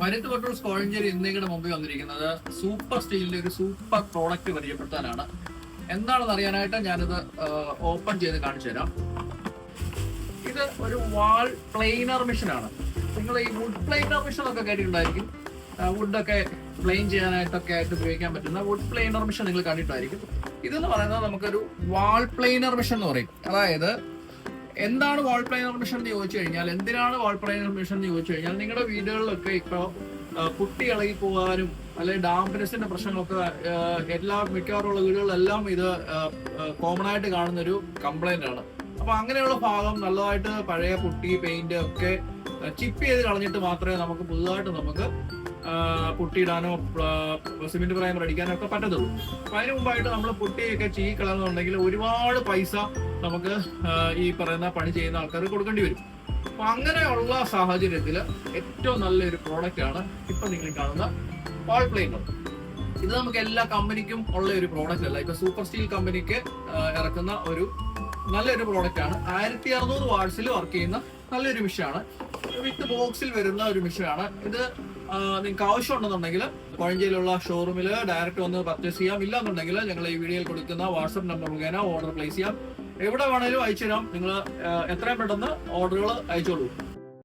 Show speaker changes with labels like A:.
A: വരത്ത് petrol Kozhencherry എന്നിങ്ങനെ മുമ്പിൽ വന്നിരിക്കുന്നത് സൂപ്പർ സ്റ്റീലിന്റെ ഒരു സൂപ്പർ പ്രോഡക്റ്റ് പരിചയപ്പെടുത്താനാണ്. എന്താണെന്ന് അറിയാനായിട്ട് ഞാനിത് ഓപ്പൺ ചെയ്ത് കാണിച്ചു തരാം. ഇത് ഒരു വാൾ പ്ലെയിനർ മെഷീൻ ആണ് നിങ്ങൾ ഈ വുഡ് പ്ലെയിനർ മെഷീൻ ഒക്കെ കേട്ടിട്ടുണ്ടായിരിക്കും വുഡൊക്കെ പ്ലെയിൻ ചെയ്യാനായിട്ടൊക്കെ ആയിട്ട് ഉപയോഗിക്കാൻ പറ്റുന്ന വുഡ് പ്ലെയിനർ മെഷീൻ നിങ്ങൾ കണ്ടിട്ടുണ്ടായിരിക്കും. ഇതെന്ന് പറയുന്നത് നമുക്കൊരു വാൾ പ്ലെയിനർ മെഷീൻ എന്ന് പറയും. അതായത് എന്താണ് വാൾ പ്ലെയിനർ മെഷീൻ എന്ന് ചോദിച്ചു കഴിഞ്ഞാൽ എന്തിനാണ് വാൾ പ്ലെയിനർ മെഷീൻ എന്ന് ചോദിച്ചു കഴിഞ്ഞാൽ നിങ്ങളുടെ വീടുകളിലൊക്കെ ഇപ്പോൾ കുട്ടി ഇളകി പോകാനും അല്ലെങ്കിൽ ഡാംബിനസിന്റെ പ്രശ്നങ്ങളൊക്കെ എല്ലാ മിക്കവാറും ഉള്ള വീടുകളിലെല്ലാം ഇത് കോമൺ ആയിട്ട് കാണുന്ന ഒരു കംപ്ലൈന്റ് ആണ്. അപ്പൊ അങ്ങനെയുള്ള ഭാഗം നല്ലതായിട്ട് പഴയ പുട്ടി പെയിന്റ് ഒക്കെ ചിപ്പ് ചെയ്ത് കളഞ്ഞിട്ട് മാത്രമേ നമുക്ക് പുതുതായിട്ട് നമുക്ക് പുട്ടിയിടാനോ സിമെന്റ് പ്രൈമർ അടിക്കാനോ ഒക്കെ പറ്റത്തുള്ളൂ. അപ്പൊ അതിന് മുമ്പായിട്ട് നമ്മൾ പുട്ടിയൊക്കെ ചീ കളയുന്നുണ്ടെങ്കിൽ ഒരുപാട് പൈസ നമുക്ക് ഈ പറയുന്ന പണി ചെയ്യുന്ന ആൾക്കാർക്ക് കൊടുക്കേണ്ടി വരും. അപ്പൊ അങ്ങനെയുള്ള സാഹചര്യത്തിൽ ഏറ്റവും നല്ലൊരു പ്രോഡക്റ്റ് ആണ് ഇപ്പൊ നിങ്ങൾ കാണുന്ന വാൾ പ്ലെയിനർ ഇത് നമുക്ക് എല്ലാ കമ്പനിക്കും ഉള്ള ഒരു പ്രോഡക്റ്റ് അല്ല. ഇപ്പൊ സൂപ്പർ സ്റ്റീൽ കമ്പനിക്ക് ഇറക്കുന്ന ഒരു നല്ലൊരു പ്രോഡക്റ്റ് ആണ്. ആയിരത്തി അറുന്നൂറ് വാട്സിൽ വർക്ക് ചെയ്യുന്ന നല്ലൊരു മിഷനാണ് വിത്ത് ബോക്സിൽ വരുന്ന ഒരു മിഷനാണ് ഇത് നിങ്ങൾക്ക് ആവശ്യം ആവശ്യമുണ്ടെന്നുണ്ടെങ്കിൽ കോഴഞ്ചേരിയിലുള്ള ഷോറൂമിൽ ഡയറക്റ്റ് വന്ന് പർച്ചേസ് ചെയ്യാം. ഇല്ല എന്നുണ്ടെങ്കിൽ ഞങ്ങൾ ഈ വീഡിയോയിൽ കൊടുക്കുന്ന വാട്സപ്പ് നമ്പർ മുഖേന ഓർഡർ പ്ലേസ് ചെയ്യാം. എവിടെ വേണേലും അയച്ചു തരാം നിങ്ങൾ എത്രയും പെട്ടെന്ന് ഓർഡറുകൾ അയച്ചോളൂ.